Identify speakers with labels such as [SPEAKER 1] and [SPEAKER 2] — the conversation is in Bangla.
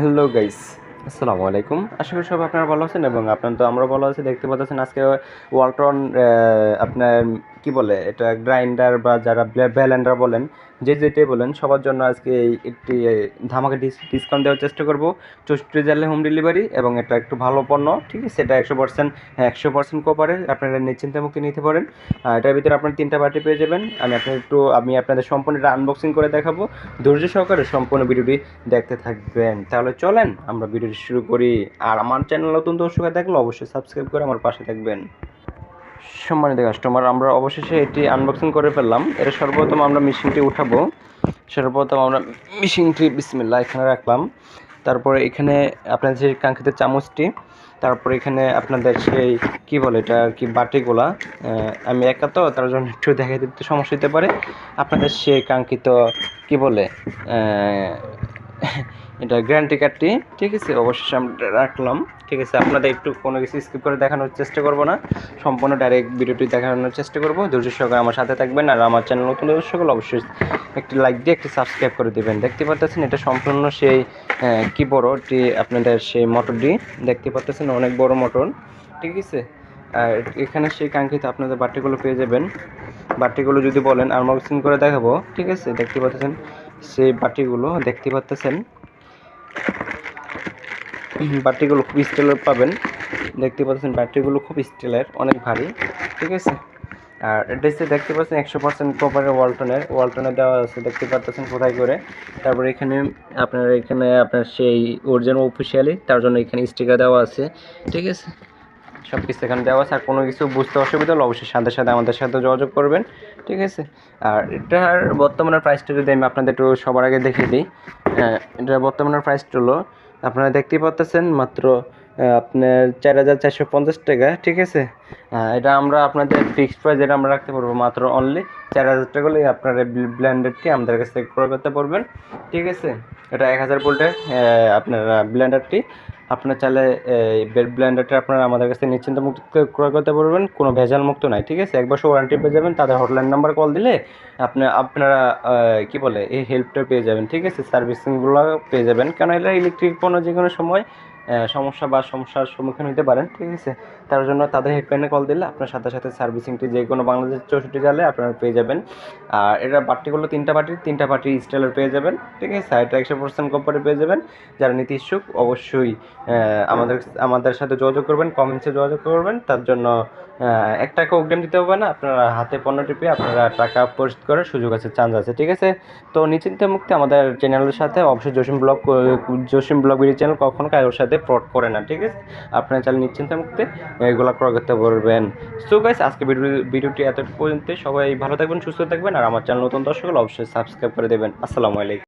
[SPEAKER 1] হ্যালো গাইস, আসসালামু আলাইকুম। আশা করি সব আপনারা ভালো আছেন এবং আপনার তো আমরা ভালো আছি। দেখতে পাচ্ছেন আজকে ওয়ালটন আপনার কি বলে, এটা গ্রাইন্ডার বা যারা ব্লেন্ডার বলেন, যে যেটাই বলেন, সবার জন্য আজকে এই একটি ধামাকা ডিসকাউন্ট দেওয়ার চেষ্টা করব। চৌষট্টি জেলে হোম ডেলিভারি এবং এটা একটু ভালো পণ্য, ঠিক আছে? এটা একশো পার্সেন্ট একশো পার্সেন্ট কোপারে আপনারা নিশ্চিন্তে মুক্তি নিতে পারেন। এটার ভিতরে আপনার তিনটা বাটি পেয়ে যাবেন। আমি আপনার একটু, আমি আপনাদের সম্পূর্ণ এটা আনবক্সিং করে দেখাবো। ধৈর্য সহকারে সম্পূর্ণ ভিডিওটি দেখতে থাকবেন। তাহলে চলেন, আমরা ভিডিওটি শুরু করি। আর আমার চ্যানেল নতুন দর্শক হয়ে থাকলে অবশ্যই সাবস্ক্রাইব করে আমার পাশে থাকবেন। সম্মানিত কাস্টমার আমরা অবশেষে এটি আনবক্সিং করে ফেললাম। এটা সর্বপ্রথম আমরা মেশিনটি উঠাবো। সর্বপ্রথম আমরা মেশিনটি বিসমিল্লা এখানে রাখলাম। তারপরে এখানে আপনাদের যে কাঙ্ক্ষিত চামচটি, তারপরে এখানে আপনাদের সেই, কি বলে এটা আর কি, বাটিগুলা আমি একা তো, তার জন্য একটু দেখা দিতে সমস্যা হতে পারে। আপনাদের সেই কাঙ্ক্ষিত, কি বলে এটা গ্যারান্টি কার্ডটি ঠিক আছে? অবশ্যই আমরা রাখলাম। ঠিক আছে, আপনাদের একটু কোনো কিছু স্কিপ করে দেখানোর চেষ্টা করব না। সম্পূর্ণ ডাইরেক্ট ভিডিওটি দেখানোর চেষ্টা করব। ধৈর্য সহকারে আমার সাথে থাকবেন আর আমার চ্যানেল নতুন দর্শক অবশ্যই একটি লাইক দিয়ে একটি সাবস্ক্রাইব করে দেবেন। দেখতে পাচ্ছেন, এটা সম্পূর্ণ সেই কি বড় এটি আপনাদের সেই মোটরটি দেখতে পাচ্ছেন, অনেক বড় মোটর ঠিক আছে? আর এখানে সেই কাঙ্ক্ষিত আপনাদের বাটিগুলো পেয়ে যাবেন। বাটিগুলো যদি বলেন আর আনবক্সিং করে দেখাবো। ঠিক আছে? দেখতে পাচ্ছেন সেই বাটিগুলো দেখতে পাচ্ছেন বাটিগুলো খুব স্টিলের পাবেন। দেখতে পাচ্ছেন ব্যাটারিগুলো খুব স্টিলের অনেক ভারী, ঠিক আছে? আর হচ্ছে দেখতে পাচ্ছেন একশো পার্সেন্ট কপারের ওয়ালটনের ওয়ালটনে দেওয়া আছে, দেখতে পাচ্ছেন কোথায় করে? তারপরে এখানে আপনার এখানে আপনার সেই অরিজিনাল অফিসিয়ালি তার জন্য এখানে স্টিকার দেওয়া আছে, ঠিক আছে? সব কিছু এখানে দেওয়া আছে, আর কোনো কিছু বুঝতে অসুবিধা হলে অবশ্যই সাথে সাথে আমাদের সাথে যোগাযোগ করবেন, ঠিক আছে? আর এটার বর্তমানের প্রাইসটা যদি আমি আপনাদের একটু সবার আগে দেখিয়ে দিই এটার বর্তমানের প্রাইসটা হলো, আপনারা দেখতেই পাচ্ছেন মাত্র আপনার চার হাজার চারশো পঞ্চাশ টাকা, ঠিক আছে? এটা আমরা আপনাদের ফিক্সড প্রাইস এটা আমরা রাখতে পারব মাত্র অনলি চার হাজার টাকা হলে আপনার ব্লেন্ডারটি আমাদের কাছ থেকে ক্রয় করতে পারবেন। ঠিক আছে? এটা এক হাজার ভোল্টের আপনার ব্লেন্ডারটি, আপনার চাইলে বেড ব্লেন্ডারটা আপনারা আমাদের কাছে নিশ্চিন্ত মুক্ত ক্রয় করতে পারবেন, কোনো ভেজাল মুক্ত নাই, ঠিক আছে? এক বছর ওয়ারেন্টি পেয়ে যাবেন, তাদের হটলাইন নাম্বার কল দিলে আপনি, আপনারা কি বলে, এই হেল্পটা পেয়ে যাবেন, ঠিক আছে? সার্ভিসিংগুলো পেয়ে যাবেন কেন এটা ইলেকট্রিক পণ্য যে কোনো সময় সমস্যা বা সমস্যার সম্মুখীন হতে পারেন, ঠিক আছে? তার জন্য তাদের হেল্পলাইনে কল দিলে আপনার সাথে সাথে সার্ভিসিংটি যে কোনো বাংলাদেশ চৌষট্টি জালে আপনারা পেয়ে যাবেন। আর এটা বাটিগুলো তিনটা বাটি তিনটা বাটি স্টাইলের পেয়ে যাবেন, ঠিক আছে? সাইডটা একশো পার্সেন্ট কোম্পানি পেয়ে যাবেন। যারা নীতি ইচ্ছুক অবশ্যই আমাদের আমাদের সাথে যোগাযোগ করবেন কমেন্টসে যোগাযোগ করবেন। তার জন্য এক টাকা অগ্রিম দিতে হবে না, আপনারা হাতে পণ্য টিপে আপনারা টাকা পরিশোধ করার সুযোগ আছে চান্স আছে, ঠিক আছে? তো নিশ্চিন্তে মুক্তি আমাদের চ্যানেলের সাথে, অবশ্যই Jasim blog Jasim blog channel কখনো কারোর সাথে ফ্রড করে না, ঠিক আছে? আপনারা চাইলে নিশ্চিন্তে মুক্তি এগুলো ক্রয় করতে পারবেন। সো গাইস আজকে ভিডিও ভিডিওটি এত পর্যন্ত সবাই ভালো থাকবেন, সুস্থ থাকবেন, আর আমার চ্যানেল নতুন দর্শক অবশ্যই সাবস্ক্রাইব করে দেবেন। আসসালামু আলাইকুম।